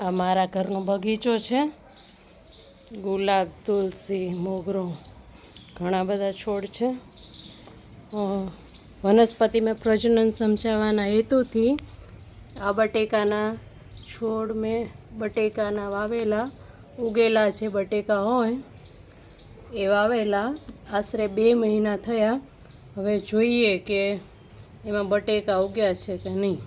આ મારા ઘરનો બગીચો છે. ગુલાબ, તુલસી, મોગરો, ઘણા બધા છોડ છે. વનસ્પતિ મેં પ્રજનન સમજાવવાના હેતુથી આ બટેકાના છોડ મેં બટેકાના વાવેલા, ઉગેલા છે બટેકા હોય એ વાવેલા. આશરે બે મહિના થયા. હવે જોઈએ કે એમાં બટેકા ઉગ્યા છે કે નહીં.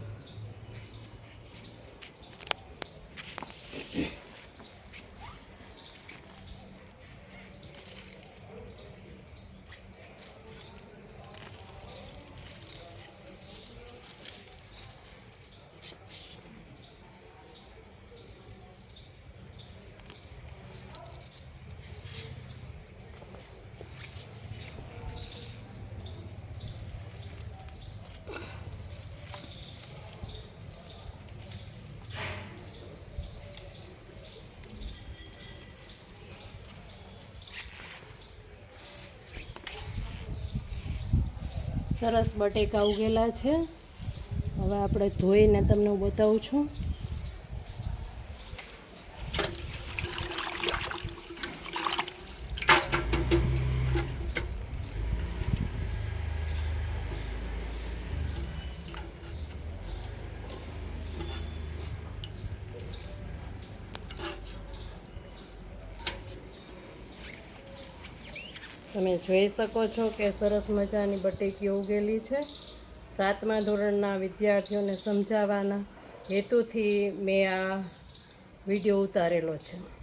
સરસ બટેકા ઉગેલા છે. હવે આપણે ધોઈને તમને બતાવું છું. તમે જોઈ શકો છો કે સરસ મજાની બટેકી ઉગેલી છે. સાતમા ધોરણના વિદ્યાર્થીઓને સમજાવવાના હેતુથી મેં આ વીડિયો ઉતારેલો છે.